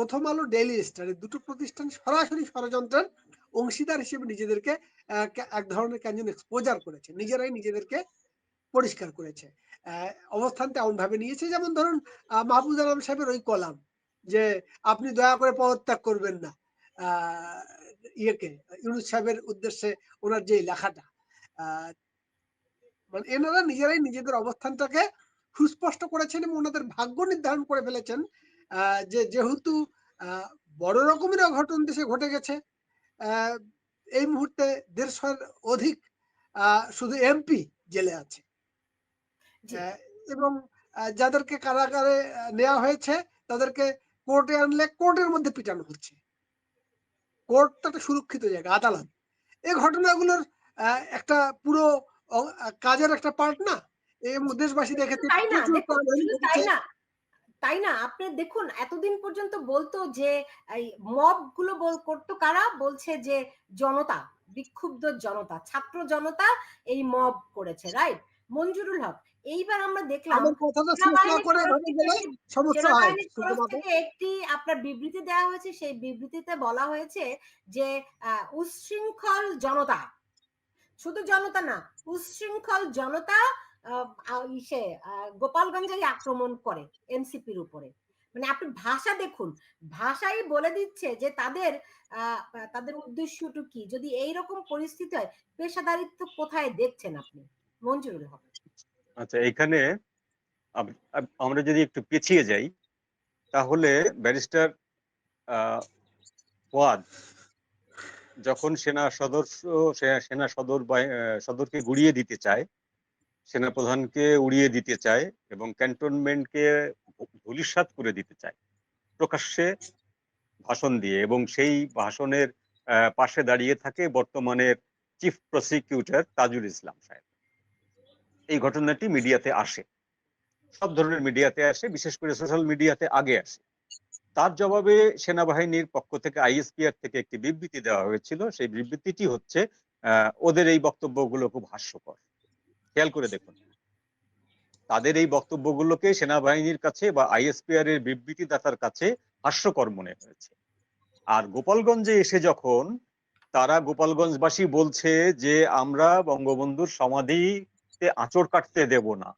প্রথম আলো daily star এই দুটো প্রতিষ্ঠান সরাসরি ষড়যন্ত্রের অংশীদার হিসেবে নিজেদেরকে এক ধরনের কেন এক্সপোজার করেছে। নিজেরাই নিজেদেরকে পরিষ্কার করেছে। আহ, অবস্থানটা এমন ভাবে নিয়েছে যেমন ধরুন মাহবুজ আলম সাহেবের ওই কলাম যে আপনি দয়া করে পদত্যাগ করবেন না। ইয়েকে ইউনুস সাহেবের উদ্দেশ্যে ওনার যে লেখাটা মানে এনারা নিজেরাই নিজেদের অবস্থানটাকে সুস্পষ্ট করেছেন এবং ওনাদের ভাগ্য নির্ধারণ করে ফেলেছেন। যে যেহেতু বড় রকমের অঘটন দেশে ঘটে গেছে এই মুহূর্তে দেড়শোর অধিক শুধু এমপি জেলে আছে। এবং যাদেরকে কারাগারে নেওয়া হয়েছে তাদেরকে কোর্টে আনলে কোর্টের মধ্যে পিটানো হচ্ছে। কোর্টটা একটা সুরক্ষিত জায়গা আদালত। এই ঘটনাগুলোর আহ, একটা পুরো কাজের একটা পার্ট না? এই দেশবাসী দেখেছে তাই না? আপনি দেখুন এতদিন পর্যন্ত বলতো যে মবগুলো বল করতো কারা? বলছে যে জনতা বিক্ষুব্ধ জনতা ছাত্র জনতা এই মব করেছে রাইট মঞ্জুরুল হক এইবার আমরা দেখলাম একটি আপনার বিবৃতি দেওয়া হয়েছে সেই বিবৃতিতে বলা হয়েছে যে আহ, উচ্ছৃঙ্খল জনতা শুধু জনতা না উচ্ছৃঙ্খল জনতা ইসে গোপালগঞ্জে আক্রমণ করে এনসিপির উপরে। মানে আপনি ভাষা দেখুন, ভাষাই বলে দিচ্ছে যে তাদের তাদের উদ্দেশ্যটু কি? যদি এইরকম পরিস্থিতি হয়, পেশাদারিত্ব কোথায় দেখছেন আপনি? মঞ্জুরুল হক। আচ্ছা এখানে আম- আম- আমরা যদি একটু পিছিয়ে যাই, তাহলে ব্যারিস্টার ওয়াদ যখন সেনা সদস্য সেনা সদর সদরকে গুড়িয়ে দিতে চায় সেনা প্রধানকে উড়িয়ে দিতে চায় এবং ক্যান্টনমেন্টকে ধূলিসাৎ করে দিতে চায়। প্রকাশ্যে ভাষণ দিয়ে এবং সেই ভাষণের পাশে দাঁড়িয়ে থাকে বর্তমানের চিফ প্রসিকিউটর তাজুল ইসলাম সাহেব। এই ঘটনাটি মিডিয়াতে আসে। সব ধরনের মিডিয়াতে আসে, বিশেষ করে সোশ্যাল মিডিয়াতে আগে আসে। তার জবাবে সেনাবাহিনীর পক্ষ থেকে আইএসপিআর থেকে একটি বিবৃতি দেওয়া হয়েছিল। সেই বিবৃতিটি হচ্ছে ওদের এই বক্তব্যগুলো খুব হাস্যকর। খেয়াল করে দেখুন। তাদের এই বক্তব্যগুলোকে সেনাবাহিনীর কাছে বা আইএসপিআর এর বিবৃতিদাতার কাছে হাস্যকর মনে হয়েছে। আর গোপালগঞ্জে এসে যখন তারা গোপালগঞ্জবাসী বলছে যে, আমরা বঙ্গবন্ধুর সমাধিতে আঁচড় কাটতে দেব না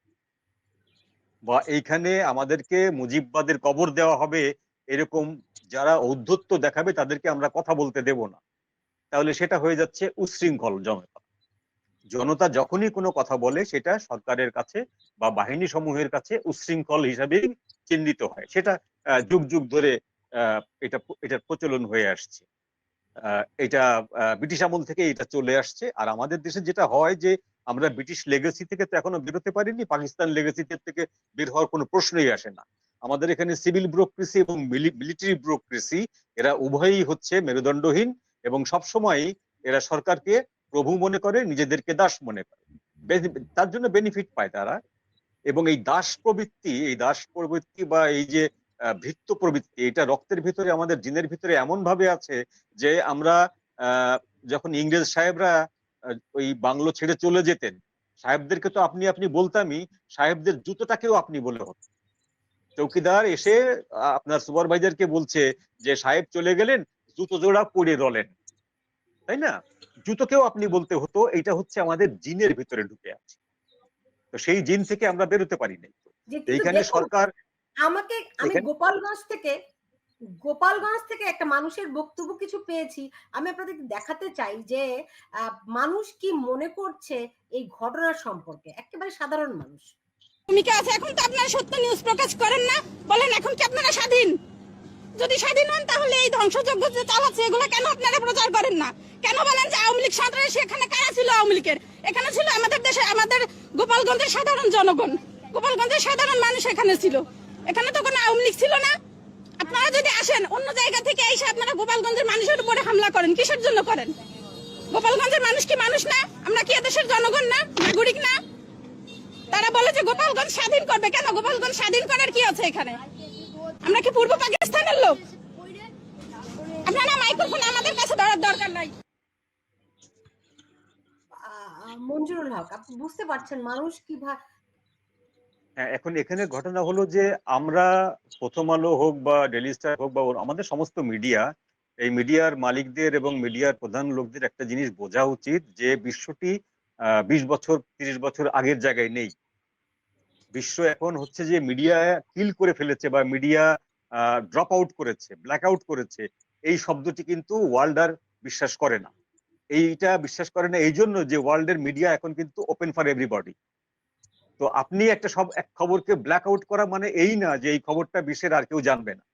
বা এইখানে আমাদেরকে মুজিববাদের কবর দেওয়া হবে এরকম যারা ঔদ্ধত্য দেখাবে তাদেরকে আমরা কথা বলতে দেব না। তাহলে সেটা হয়ে যাচ্ছে উচ্ছৃঙ্খল জনতা। জনতা যখনই কোনো কথা বলে, সেটা সরকারের কাছে বা বাহিনী সমূহের কাছে উচ্ছৃঙ্খল হিসাবে চিহ্নিত হয়। সেটা যুগ যুগ ধরে এটা, এটার প্রচলন হয়ে আসছে। এটা ব্রিটিশ আমল থেকে এটা চলে আসছে। আর আমাদের দেশে যেটা হয় যে, আমরা ব্রিটিশ লেগেসি থেকে তো এখনও বেরোতে পারিনি, পাকিস্তান লেগেসি থেকে বের হওয়ার কোনো প্রশ্নই আসে না। আমাদের এখানে সিভিল ব্যুরোক্রেসি এবং মিলিটারি ব্যুরোক্রেসি এরা উভয়ই হচ্ছে মেরুদণ্ডহীন এবং সবসময় এরা সরকারকে প্রভু মনে করে, নিজেদেরকে দাস মনে করে। তার জন্য বেনিফিট পায় তারা। এবং এই দাস প্রবৃত্তি, এই দাস প্রবৃত্তি বা এই যে ভৃত্য প্রবৃত্তি, এটা রক্তের ভিতরে, আমাদের জিনের ভিতরে এমন ভাবে আছে যে, আমরা যখন ইংরেজ সাহেবরা ওই বাংলো ছেড়ে চলে যেতেন, সাহেবদেরকে তো আপনি আপনি বলতামই, সাহেবদের জুতোটাকেও আপনি বলে হতো। চৌকিদার এসে আপনার সুপারভাইজারকে বলছে যে, সাহেব চলে গেলেন, জুতো জোড়া পরে রলেন। তাই না? জুতোকেও আপনি বলতে হতো এটা হচ্ছে আমাদের জিনের ভিতরে ঢুকে আছে। তো সেই জিন থেকে আমরা বেরোতে পারি নাই। এইখানে সরকার আমাকে আমি গোপালগঞ্জ থেকে গোপালগঞ্জ থেকে একটা মানুষের বক্তব্য কিছু পেয়েছি। আমি আপনাদের দেখাতে চাই যে আহ, মানুষ কি মনে করছে এই ঘটনার সম্পর্কে? একেবারে সাধারণ মানুষ। ভূমিকা আছে। এখন তো আপনারা সত্য নিউজ প্রকাশ করেন না। বলেন এখন কি আপনারা স্বাধীন? যদি স্বাধীন হন তাহলে এই ধ্বংসযজ্ঞ যে চালাচ্ছে, এগুলো কেন আপনারা প্রচার করেন না? কেন বলেন যে আওয়ামী লীগ সন্ত্রাসী এখানে কারা ছিল আওয়ামী লীগের? এখানে ছিল আমাদের দেশে, আমাদের গোপালগঞ্জের সাধারণ জনগণ। গোপালগঞ্জের সাধারণ মানুষ এখানে ছিল। এখানে তো কোনো আওয়ামী লীগ ছিল না। আপনারা যদি আসেন, অন্য জায়গা থেকে এসে আপনারা গোপালগঞ্জের মানুষের উপরে হামলা করেন, কিসের জন্য করেন? গোপালগঞ্জের মানুষ কি মানুষ না? আমরা কি এদেশের জনগণ না? নাগরিক না? তারা বলে যে গোপালগঞ্জ স্বাধীন করবে। কেন গোপালগঞ্জ স্বাধীন করার কি আছে এখানে? আমরা কি পূর্ব পাকিস্তানের লোক? আপনারা মাইক্রোফোন আমাদের কাছে ধরার দরকার নাই। মঞ্জুরুল হক আপনি বুঝতে পারছেন মানুষ কীভাবে হ্যাঁ, এখন এখানে ঘটনা হলো যে আমরা প্রথম আলো হোক বা ডেলি স্টার হোক বা আমাদের সমস্ত মিডিয়া এই মিডিয়ার মালিকদের এবং মিডিয়ার প্রধান লোকদের একটা জিনিস বোঝা উচিত যে বিশ্বটি বিশ বছর তিরিশ বছর আগের জায়গায় নেই। বিশ্ব এখন হচ্ছে যে মিডিয়া কিল করে ফেলেছে বা মিডিয়া ড্রপ আউট করেছে ব্ল্যাক আউট করেছে, এই শব্দটি কিন্তু ওয়ার্ল্ড আর বিশ্বাস করে না। এইটা বিশ্বাস করে না এই জন্য যে ওয়ার্ল্ডের মিডিয়া এখন কিন্তু ওপেন ফর এভরিবডি তো আপনি একটা সব, এক খবরকে ব্ল্যাক আউট করা মানে এই না যে এই খবরটা বিশ্বের আর কেউ জানবে না।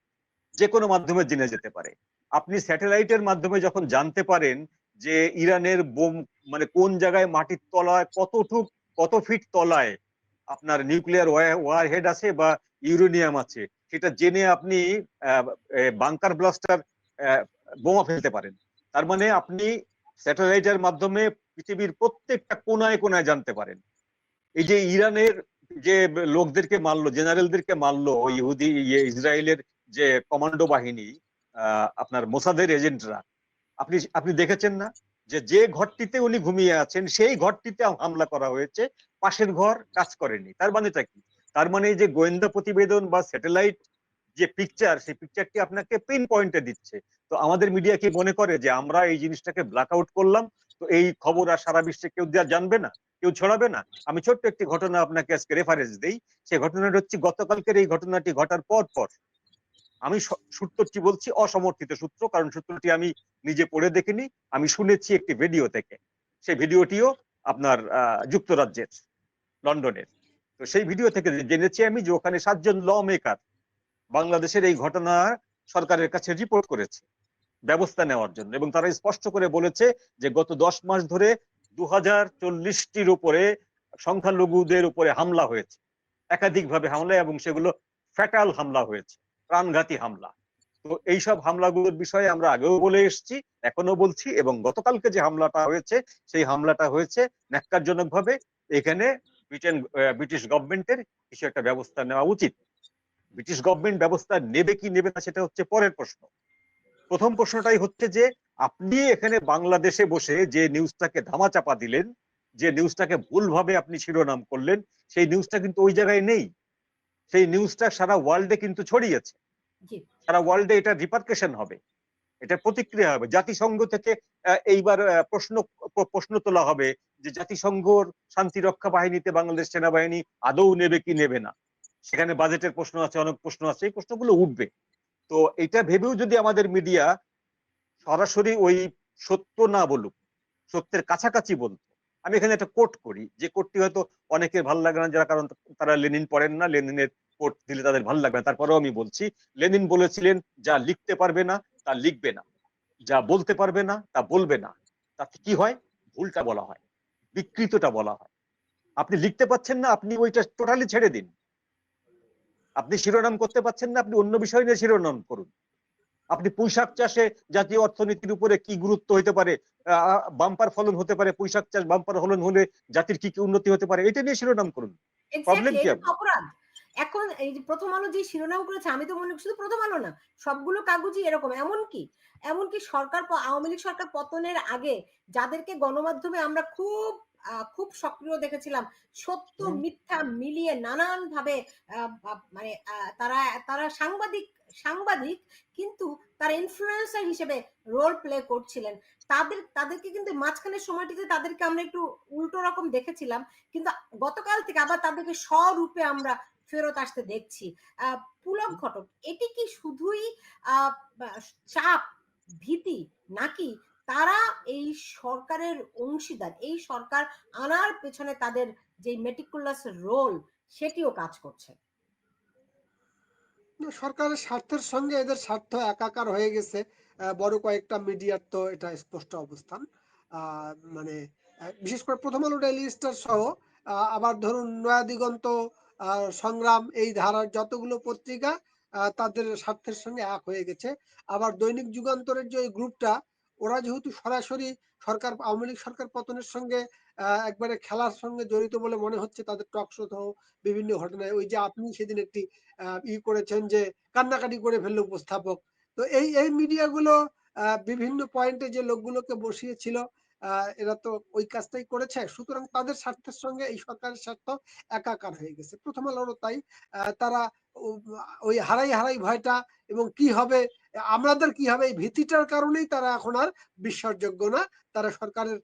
যে কোনো মাধ্যমে জেনে যেতে পারে। আপনি স্যাটেলাইটের মাধ্যমে যখন জানতে পারেন যে ইরানের বোম মানে কোন জায়গায় মাটির তলায় কতটুক, কত ফিট তলায় আপনার নিউক্লিয়ার ওয়ার হেড আছে বা ইউরেনিয়াম আছে, সেটা জেনে আপনি বাংকার ব্লাস্টার বোমা ফেলতে পারেন। তার মানে আপনি স্যাটেলাইটের মাধ্যমে পৃথিবীর প্রত্যেকটা কোনায় কোনায় জানতে পারেন। এই যে ইরানের যে লোকদেরকে মারলো, জেনারেলদেরকে মারলো ইহুদি ইয়ে ইসরায়েলের যে কমান্ডো বাহিনী আপনার মোসাদের এজেন্টরা, আপনি আপনি দেখেছেন না? যে যে ঘরটিতে উনি ঘুমিয়ে আছেন, সেই ঘরটিতে হামলা করা হয়েছে পাশের ঘর কাজ করেনি। তার মানেটা কি? তার মানে যে গোয়েন্দা প্রতিবেদন বা স্যাটেলাইট যে পিকচার সেই পিকচারটি আপনাকে পিন পয়েন্টে দিচ্ছে। তো আমাদের মিডিয়া কি মনে করে যে আমরা এই জিনিসটাকে ব্ল্যাক আউট করলাম? তো এই খবর আর সারা বিশ্বে কেউ জানবে না, কেউ ছড়াবে না। আমি ছোট্ট একটি ঘটনা আপনাকে আজকে রেফারেন্স দেই। সেই ঘটনাটা হচ্ছে গতকালকের এই ঘটনাটি ঘটার পর পর। আমি সূত্রটি বলছি অসমর্থিত সূত্র, কারণ সূত্রটি আমি নিজে পড়ে দেখিনি। আমি শুনেছি একটি ভিডিও থেকে। সেই ভিডিওটিও আপনার যুক্তরাজ্যের। লন্ডনের। তো সেই ভিডিও থেকে জেনেছি আমি যে ওখানে সাতজন ল মেকার বাংলাদেশের এই ঘটনা সরকারের কাছে রিপোর্ট করেছে, ব্যবস্থা নেওয়ার জন্য। এবং তারা স্পষ্ট করে বলেছে যে গত দশ মাস ধরে দু হাজার চল্লিশটির উপরে সংখ্যালঘুদের উপরে হামলা হয়েছে। একাধিকভাবে হামলা এবং সেগুলো ফ্যাটাল হামলা হয়েছে, প্রাণঘাতী হামলা। তো এইসব হামলাগুলোর বিষয়ে আমরা আগেও বলে এসেছি এখনও বলছি এবং গতকালকে যে হামলাটা হয়েছে, সেই হামলাটা হয়েছে ন্যাক্কারজনক ভাবে এখানে ব্রিটেন ব্রিটিশ গভর্নমেন্টের কিছু একটা ব্যবস্থা নেওয়া উচিত। ব্রিটিশ গভর্নমেন্ট ব্যবস্থা নেবে কি নেবে না সেটা হচ্ছে পরের প্রশ্ন। প্রথম প্রশ্নটাই হচ্ছে যে আপনি এখানে বাংলাদেশে বসে যে নিউজটাকে ধামাচাপা দিলেন যে নিউজটাকে ভুলভাবে আপনি শিরোনাম করলেন সেই নিউজটা কিন্তু ওই জায়গায় নেই। সেই নিউজটা সারা ওয়ার্ল্ডে কিন্তু ছড়িয়েছে। সারা ওয়ার্ল্ডে এটা রিপার্কেশন হবে। এটা প্রতিক্রিয়া হবে। জাতিসংঘ থেকে এইবার প্রশ্ন প্রশ্ন তোলা হবে যে জাতিসংঘর শান্তি রক্ষা বাহিনীতে বাংলাদেশ সেনাবাহিনী আদৌ নেবে কি নেবে না। সেখানে বাজেটের প্রশ্ন আছে, অনেক প্রশ্ন আছে, এই প্রশ্নগুলো উঠবে। তো এটা ভেবেও যদি আমাদের মিডিয়া সরাসরি ওই সত্য না বলুক, সত্যের কাছাকাছি বলতো, আমি এখানে একটা কোট করি, যে কোটটি হয়তো অনেকের ভালো লাগে না, যারা কারণ তারা লেনিন পড়েন না, লেনিনের কোট দিলে তাদের ভালো লাগবে না। তারপরেও আমি বলছি, লেনিন বলেছিলেন, যা লিখতে পারবে না, তা লিখবে না। যা বলতে পারবে না, তা বলবে না। তাতে কি হয়? ভুলটা বলা হয়। বিকৃতটা বলা হয়। আপনি লিখতে পাচ্ছেন না আপনি ওইটা টোটালি ছেড়ে দিন। আপনি শিরোনাম করতে পাচ্ছেন না আপনি অন্য বিষয় নিয়ে শিরোনাম করুন। আপনি পুঁইশাক চাষে জাতীয় অর্থনীতির উপরে কি গুরুত্ব হতে পারে? বাম্পার ফলন হতে পারে পুঁইশাক চাষ বাম্পার ফলন হলে জাতির কি কি উন্নতি হতে পারে? এটা নিয়ে শিরোনাম করুন। Exactly, কি অপরাধ। এখন এই যে প্রথম আলো যে শিরোনাম করেছে আমি তো মনে করি শুধু প্রথম আলো না সবগুলো কাগজই এরকম। এমনকি এমনকি সরকার প- আওয়ামী লীগ সরকার পতনের আগে যাদেরকে গণমাধ্যমে আমরা খুব খুব সক্রিয় দেখেছিলাম। সত্য মিথ্যা মিলিয়ে নানান ভাবে মানে তারা তারা সাংবাদিক সাংবাদিক কিন্তু তারা ইনফ্লুয়েন্সার হিসেবে রোল প্লে করছিলেন। তাদের তাদেরকে কিন্তু মাঝখানের সময়টিতে তাদেরকে আমরা একটু উল্টো রকম দেখেছিলাম কিন্তু গতকাল থেকে আবার তাদেরকে স্বরূপে আমরা ফেরত আসতে দেখছি। আহ, পুলক ঘটক এটি কি শুধুই আহ, চাপ ভীতি নাকি তারা এই সরকারের অংশীদার, এই সরকার আনার পেছনে তাদের যে মেটিকুলাস রোল সেটিও কাজ করছে। সরকারের স্বার্থের সঙ্গে এদের স্বার্থ একাকার হয়ে গেছে। বড় কয়েকটা মিডিয়ার তো এটা স্পষ্ট অবস্থান। মানে বিশেষ করে প্রথম আলো ডেইলি স্টার সহ আবার ধরুন নয়া দিগন্ত সংগ্রাম, এই ধারার যতগুলো পত্রিকা তাদের স্বার্থের সঙ্গে এক হয়ে গেছে। আবার দৈনিক যুগান্তরের যে গ্রুপটা ওরা যেহেতু সরাসরি সরকার, আওয়ামী লীগ সরকার পতনের সঙ্গে একবারে খেলার সঙ্গে জড়িত বলে মনে হচ্ছে তাদের টক শো বিভিন্ন ঘটনায়। ওই যে আপনি সেদিন একটি ই করেছেন যে কান্নাকাটি করে ফেলল উপস্থাপক। তো এই এই মিডিয়াগুলো বিভিন্ন পয়েন্টে যে লোকগুলোকে বসিয়েছিল এরা তো ওই কাজটাই করেছে। সুতরাং তাদের স্বার্থের সঙ্গে এই সরকারের স্বার্থ একাকার হয়ে গেছে। প্রথম আলোরও তাই তারা ওই হারাই হারাই ভয়টা এবং কি হবে আমাদের কি হবে, এই ভীতিটার কারণেই তারা এখন আর বিশ্বাসযোগ্য না। তারা সরকারের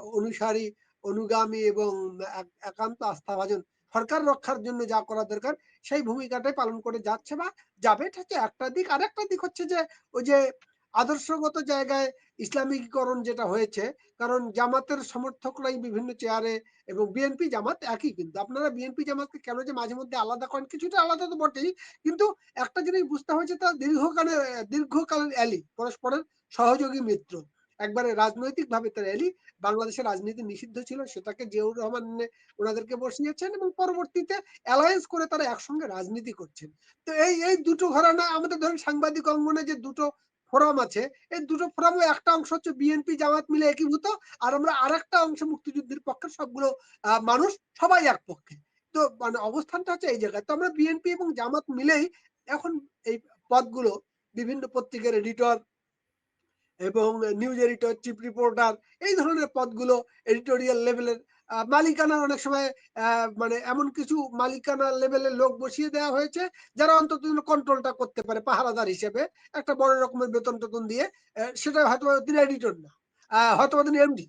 অনুসারী, অনুগামী এবং এক- একান্ত আস্থাভাজন সরকার রক্ষার জন্য যা করা দরকার, সেই ভূমিকাটাই পালন করে যাচ্ছে বা যাবে। এটা হচ্ছে একটা দিক। আর একটা দিক হচ্ছে যে, ওই যে আদর্শগত জায়গায় ইসলামিকীকরণ যেটা হয়েছে, কারণ জামাতের সমর্থকরাই বিভিন্ন চেয়ারে এবং বিএনপি জামাত একই কিন্তু। আপনারা বিএনপি জামাতকে কেন যে মাঝে মধ্যে আলাদা করেন? কিছুটা আলাদা তো বটেই, কিন্তু একটা জিনিস বুঝতে হয়েছে, তা দীর্ঘকালের দীর্ঘকালের অ্যালি পরস্পরের সহযোগী মিত্র। একবারে রাজনৈতিক ভাবে তার অ্যালি বাংলাদেশের রাজনীতি নিষিদ্ধ ছিল, সেটাকে জিয়াউর রহমান ওনাদেরকে বসিয়েছেন এবং পরবর্তীতে অ্যালায়েন্স করে তারা একসঙ্গে রাজনীতি করছেন। তো এই এই দুটো ঘরানা আমাদের ধরেন সাংবাদিক অঙ্গনে যে দুটো ফোরাম আছে। এই দুটো ফোরামে একটা অংশ হচ্ছে বিএনপি, জামাত মিলে একীভূত, আর আমরা আরেকটা অংশ মুক্তিযুদ্ধের পক্ষে সবগুলো মানুষ সবাই এক পক্ষে তো মানে অবস্থানটা হচ্ছে এই জায়গায়। তো আমরা বিএনপি এবং জামাত মিলেই এখন এই পদগুলো বিভিন্ন পত্রিকার এডিটর এবং নিউজ এডিটর, চিফ রিপোর্টার, এই ধরনের পদগুলো এডিটোরিয়াল লেভেলের মালিকানা অনেক সময় মানে এমন কিছু মালিকানা লেভেলের লোক বসিয়ে দেওয়া হয়েছে, যারা অন্তত কন্ট্রোলটা করতে পারে, পাহারাদার হিসেবে। একটা বড় রকমের বেতন টেতন দিয়ে সেটা হয়তো তিনি এডিটর না হয়তো তিনি এমডি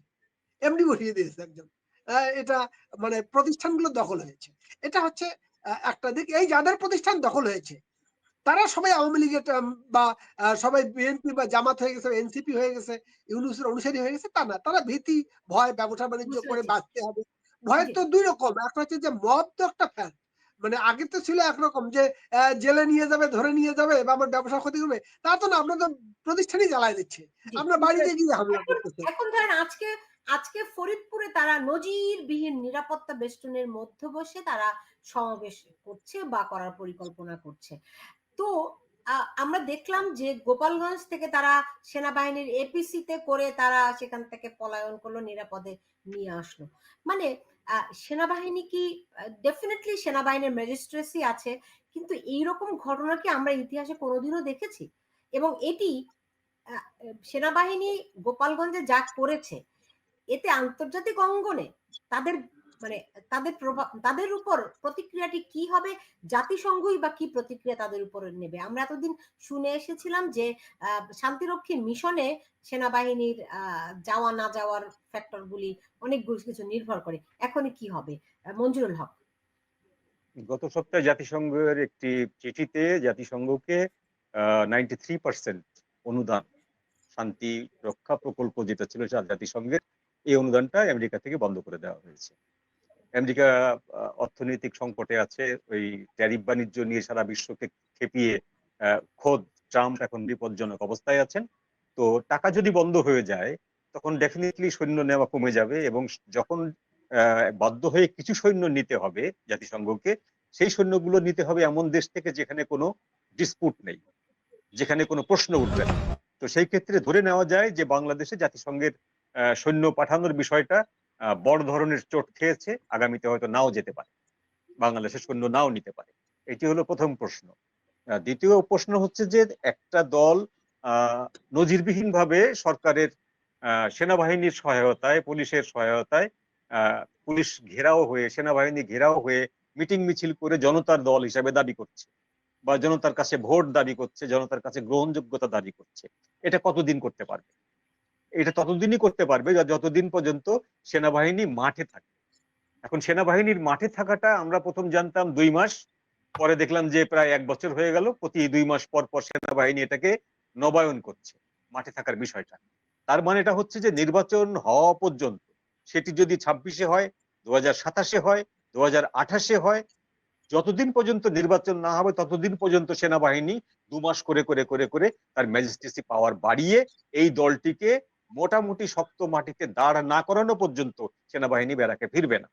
এমডি বসিয়ে দিয়েছে একজন। এটা মানে প্রতিষ্ঠানগুলো দখল হয়েছে। এটা হচ্ছে একটা দিক। এই যাদের প্রতিষ্ঠান দখল হয়েছে তারা সবাই আওয়ামী লীগের বা সবাই বিএনপি বা জামাত হয়ে গেছে এনসিপি হয়ে গেছে ইউনুসের অনুসারী হয়ে গেছে তা না। তারা ভীতি ভয় ব্যবসা বাণিজ্য করে বাঁচতে হবে। ভয় তো দুই রকম। একটা হচ্ছে যে মব তো একটা ফ্যান মানে আগে তো ছিল একরকম যে জেলে নিয়ে যাবে ধরে নিয়ে যাবে বা আমার ব্যবসা ক্ষতি করবে। তা তো না আমরা তো প্রতিষ্ঠানই জ্বালায় দিচ্ছে। আমরা বাড়িতে গিয়ে হামলা করতেছে। এখন ধরেন আজকে আজকে ফরিদপুরে তারা নজিরবিহীন নিরাপত্তা বেষ্টনের মধ্যে বসে তারা সমাবেশ করছে বা করার পরিকল্পনা করছে। তো আমরা দেখলাম যে গোপালগঞ্জ থেকে তারা সেনাবাহিনীর এপিসি তে করে তারা সেখান থেকে পলায়ন করল, নিরাপদে নিয়ে আসলো। মানে সেনাবাহিনী কি ডেফিনেটলি সেনাবাহিনীর ম্যাজিস্ট্রেসি আছে, কিন্তু এইরকম ঘটনা কি আমরা ইতিহাসে কোনোদিনও দেখেছি? এবং এটি সেনাবাহিনী গোপালগঞ্জে যা করেছে, এতে আন্তর্জাতিক অঙ্গনে তাদের মানে তাদের প্রভাব তাদের উপর প্রতিক্রিয়াটি কি হবে, জাতিসংঘই বা কি প্রতিক্রিয়া তাদের উপর নেবে? আমরা এতদিন শুনে এসেছিলাম যে শান্তিরক্ষী মিশনে সেনাবাহিনীর যাওয়া না যাওয়ার ফ্যাক্টরগুলি অনেক কিছু নির্ভর করে। এখন কি হবে? মঞ্জুরুল হক। গত সপ্তাহে জাতিসংঘের একটি চিঠিতে জাতিসংঘকে নাইনটি থ্রি পার্সেন্ট অনুদান, শান্তি রক্ষা প্রকল্প যেটা ছিল জাতিসংঘের, এই অনুদানটা আমেরিকা থেকে বন্ধ করে দেওয়া হয়েছে। আমেরিকা অর্থনৈতিক সংকটে আছে, ওই ট্যারিফ বাণিজ্য নিয়ে সারা বিশ্বকে খেপিয়ে খোদ ট্রাম্প এখন বিপজ্জনক অবস্থায় আছেন। তো টাকা যদি বন্ধ হয়ে যায়, তখন ডেফিনেটলি সৈন্য নেওয়া কমে যাবে এবং যখন বাধ্য হয়ে কিছু সৈন্য নিতে হবে জাতিসংঘকে, সেই সৈন্যগুলো নিতে হবে এমন দেশ থেকে যেখানে কোনো ডিসপুট নেই, যেখানে কোনো প্রশ্ন উঠবে না। তো সেই ক্ষেত্রে ধরে নেওয়া যায় যে বাংলাদেশে জাতিসংঘের সৈন্য পাঠানোর বিষয়টা বড় ধরনের চোট খেয়েছে আগামীতে হয়তো নাও যেতে পারে। বাংলাদেশের সৈন্য নাও নিতে পারে। এটি হলো প্রথম প্রশ্ন। দ্বিতীয় প্রশ্ন হচ্ছে যে একটা দল আহ, নজিরবিহীনভাবে সরকারের সেনাবাহিনীর সহায়তায় পুলিশের সহায়তায় পুলিশ ঘেরাও হয়ে সেনাবাহিনী ঘেরাও হয়ে মিটিং মিছিল করে জনতার দল হিসাবে দাবি করছে বা জনতার কাছে ভোট দাবি করছে জনতার কাছে গ্রহণযোগ্যতা দাবি করছে। এটা কতদিন করতে পারবে? এটা ততদিনই করতে পারবে যতদিন পর্যন্ত সেনাবাহিনী মাঠে থাকে। এখন সেনাবাহিনীর মাঠে থাকাটা আমরা প্রথম জানতাম দুই মাস, পরে দেখলাম যে প্রায় এক বছর হয়ে গেল, প্রতি দুই মাস পর পর সেনাবাহিনী এটাকে নবায়ন করছে, মাঠে থাকার বিষয়টা। তার মানে এটা হচ্ছে যে নির্বাচন হওয়া পর্যন্ত, সেটি যদি ছাব্বিশে হয় দু সাতাশে হয় দু আঠাশে হয়, যতদিন পর্যন্ত নির্বাচন না হবে, ততদিন পর্যন্ত সেনাবাহিনী দু মাস করে করে করে করে তার ম্যাজিস্ট্রেসি পাওয়ার বাড়িয়ে এই দলটিকে মোটামুটি শক্ত মাটিতে দাঁড় না করানো পর্যন্ত সেনাবাহিনী বেড়াকে ফিরবে না।